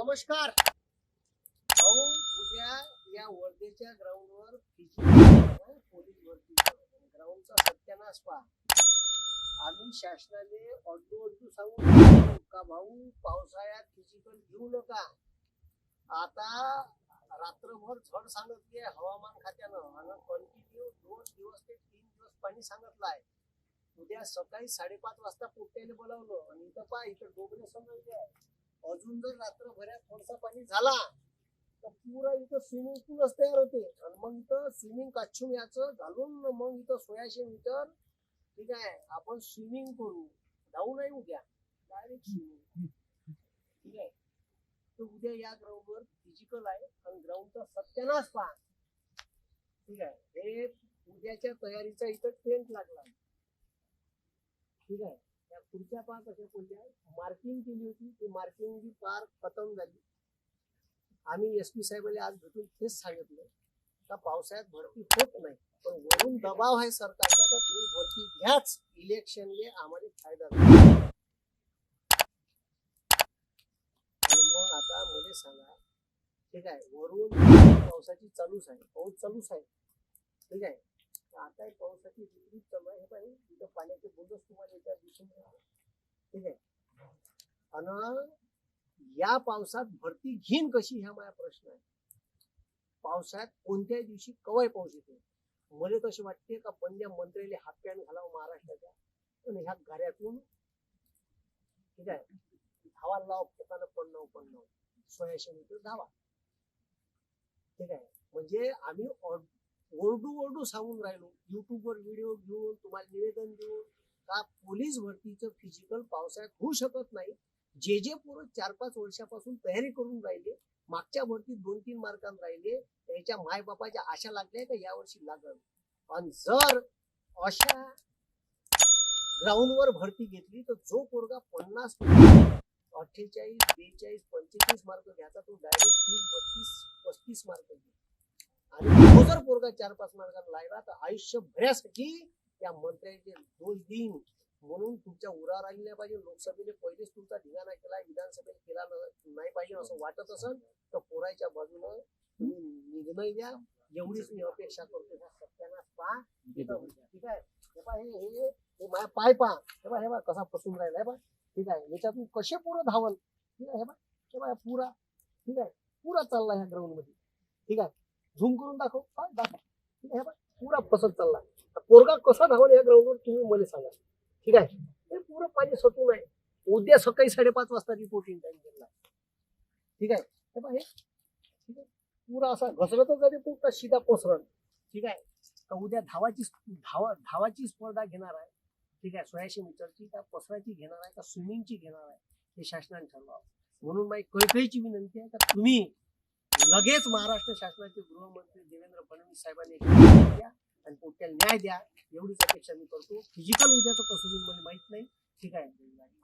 नमस्कार. भाऊ उद्या या वर्धेच्या ग्राउंडवर पोलीस भरती ग्राउंडचा सत्यानाश पहा. आम्ही शासनाने अड्डू अड्डू सांगू का भाऊ पावसाळ्यात फिजिकल घेऊ नका. आता रात्रभर झड सांगितली हवामान खात्यानं. आणि कंटिन्यू दोन दिवस ते तीन दिवस पाणी सांगितलं आहे उद्या सकाळी साडेपाच वाजता पोट्याने बोलावलं. आणि इथं पहा इथं डोबरे समजले. आहे अजून जर रात्रभरात थोडसा पाणी झाला तर पुरा इथं स्विमिंग पूलच तयार होते. आणि मग इथं स्विमिंग काच्छूम याचं घालून मग इथं सोळाशे मीटर ठीक आहे आपण स्विमिंग करू. जाऊ नाही उद्या. डायरेक्ट स्विमिंग ठीक आहे. तर उद्या या ग्राउंडवर फिजिकल आहे. आणि ग्राउंडचा सत्यानाश पहा. ठीक आहे. हे उद्याच्या तयारीचा इथं टेंट लागला. ठीक आहे. पुढच्या पाच कशा कोणत्या मार्किंग केली होती. ती मार्किंग जी पार खतम झाली. आम्ही एस पी साहेबांना आज भेटून तेच सांगितलं. का पावसाळ्यात भरती होत नाही. पण वरून दबाव आहे सरकारचा का तुम्ही भरती घ्याच. इलेक्शनने आम्हाला फायदा मग आता मला सांगा ठीक आहे वरून पावसाची चालूच आहे. पाऊस चालूच आहे. ठीक आहे. आता एक पावसाची विपरीत चालू आहे हे पाहिजे तिथं पाण्याचे बोलच तुम्हाला याच्यात दिसून ठीक आहे. आणि या पावसात भरती घेईन कशी ह्या माझा प्रश्न आहे. पावसाळ्यात कोणत्याही दिवशी कवाय पाऊस येतो. मला तसे वाटते का बंद्या मंत्र्याला हात पॅन्ट घालावं महाराष्ट्राच्या. पण ह्या गाऱ्यातून ठीक आहे धावा लाव पोटानं पन्नाव पन्नाव. सोळाशे मीटर धावा. ठीक आहे. म्हणजे आम्ही ओरडू ओरडू सांगून राहिलो. युट्यूबवर व्हिडिओ घेऊन तुम्हाला निवेदन देऊन का पोलीस भरतीचं फिजिकल पावसाळ्यात होऊ शकत नाही? जे जे पोरं चार पाच वर्षापासून तयारी करून राहिले मागच्या भरतीत दोन तीन मार्कांत राहिले त्याच्या मायबापाच्या आशा लागल्या का यावर्षी लागल? आणि जर अशा ग्राउंडवर भरती घेतली तर जो पोरगा पन्नास अठ्ठेचाळीस बेचाळीस पंचेचाळीस मार्क घ्यायचा तो डायरेक्ट तीस बत्तीस पस्तीस मार्क घेईल. आणि तो जर पोरगा चार पाच मार्कांना लागला तर आयुष्यभरासाठी त्या मंत्र्याचे दोष देईन. म्हणून तुमच्या उरा राहिल्या पाहिजे लोकसभेने पहिलेच तुमचा धिंगाणा केला विधानसभेत केला नाही पाहिजे असं वाटत असेल तर पोराच्या बाजूनं तुम्ही निर्णय द्या. एवढीच मी अपेक्षा करतो. ह्या सत्यानाश पहा. ठीक आहे. हे पहा हे हे माझ्या पाय पहा. हे पहा हे पहा कसा फसून राहिला हे पहा. ठीक आहे. याच्यातून कसे पोरं धावल? ठीक आहे हे पहा. हे पहा पुरा. ठीक आहे. पुरा चालला ह्या ग्राउंडमध्ये. ठीक आहे. झूम करून दाखव. पहा दाखव. ठीक आहे हे पुरा फसत चालला. पोरगा कसा धावला या ग्राउंडवर तुम्ही मला सांगा. ठीक आहे? हे पुरं पाणी सतून आहे. उद्या सकाळी साडेपाच वाजता रिपोर्टिंग टाइम केला ठीक आहे? हे पहा हे. ठीक आहे? पुरा असा घसरतच जरी पुरता सीधा पोसरण. ठीक आहे? तर उद्या धावाची धावा धावाची स्पर्धा घेणार आहे. ठीक आहे? सोळाशे मीटरची का पसराची घेणार आहे का स्विमिंगची घेणार आहे हे शासनाने ठरवावं. म्हणून माझी कळकळीची विनंती आहे का तुम्ही लगेच महाराष्ट्र शासनाचे गृहमंत्री देवेंद्र फडणवीस साहेबांनी द्या आणि पोट्याला न्याय द्या एवढीच अपेक्षा मी करतो. फिजिकल उद्याचं कसं होईल मला माहीत नाही. ठीक आहे.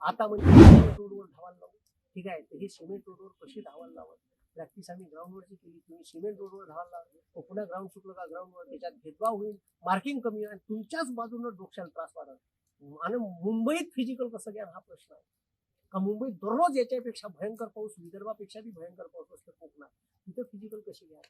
आता म्हणजे सिमेंट रोडवर धावायला लावू. ठीक आहे. तर हे सिमेंट रोडवर कशी धावायला लावत प्रॅक्टिस आम्ही ग्राउंडवरची केली. तुम्ही सिमेंट रोडवर धावायला लावली पुन्हा ग्राउंड सुटलं का ग्राउंडवर त्याच्यात भेदभाव होईल मार्किंग कमी होईल आणि तुमच्याच बाजूनं डोक्याला त्रास वाढत आणि मुंबईत फिजिकल कसं घ्या हा प्रश्न आहे. का मुंबईत दररोज याच्यापेक्षा भयंकर पाऊस विदर्भापेक्षा बी भयंकर पाऊस असतो कोकणात. तिथं फिजिकल कशी घ्या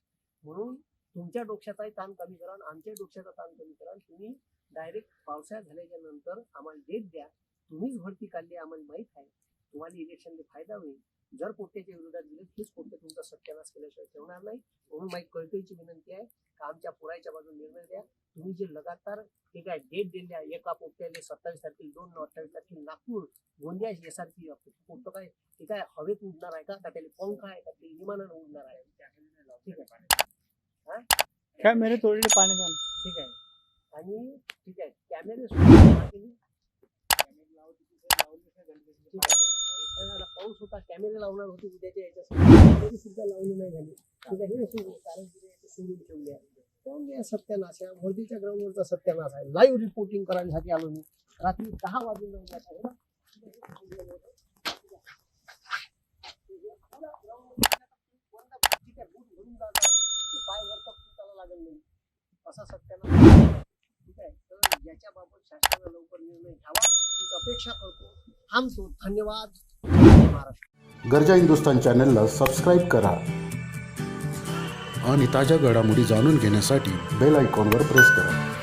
म्हणून तुमच्या डोक्याचाही ताण कमी करा आमच्या डोक्याचा ताण कमी करा तुम्ही डायरेक्ट पावसाळ्यात झाल्याच्यानंतर आम्हाला डेट द्या. तुम्हीच भरती काढली आम्हाला माहीत आहे. तुम्हाला इलेक्शनने फायदा होईल. जर पोट्याच्या विरोधात दिले तेच कोट्या तुमचा सत्यानाश केल्याशिवाय ठेवणार नाही. म्हणून माझी कळकळीची विनंती आहे का आमच्या पुरायच्या बाजून निर्णय द्या. तुम्ही जे लगातार ठीक आहे डेट दिल्या एका पोट्याला सत्तावीस तारखेला दोन अठ्ठावीस तारखेला नागपूर गोंदिया यासारखी पोट्ट काय ते काय हवेत उडणार आहे का? का त्याला पंख आहे? का ते विमानानं कॅमेरे तोडले पाण्यात ठीक आहे आणि ठीक आहे कॅमेरे आहे. पाऊस होता कॅमेरे लावणार होते उद्याच्या याच्यासाठी सुद्धा नाही ठीक आहे सोडून ठेवले आहे सत्यानाश वर्धीच्या ग्राउंडवरचा सत्यानाश आहे लाईव्ह रिपोर्टिंग करण्यासाठी आलो मी रात्री दहा वाजून जाऊन आहे आहे, आहे. पाय असा सत्यानाश ठीक आहे? तर याच्याबाबत शासनानं लवकर निर्णय घ्यावा. हीच अपेक्षा करतो. थांबतो. धन्यवाद. महाराष्ट्र. गरजा हिंदुस्तान चॅनलला सबस्क्राईब करा आणि ताज्या घडामोडी जाणून घेण्यासाठी बेल आयकॉनवर प्रेस करा.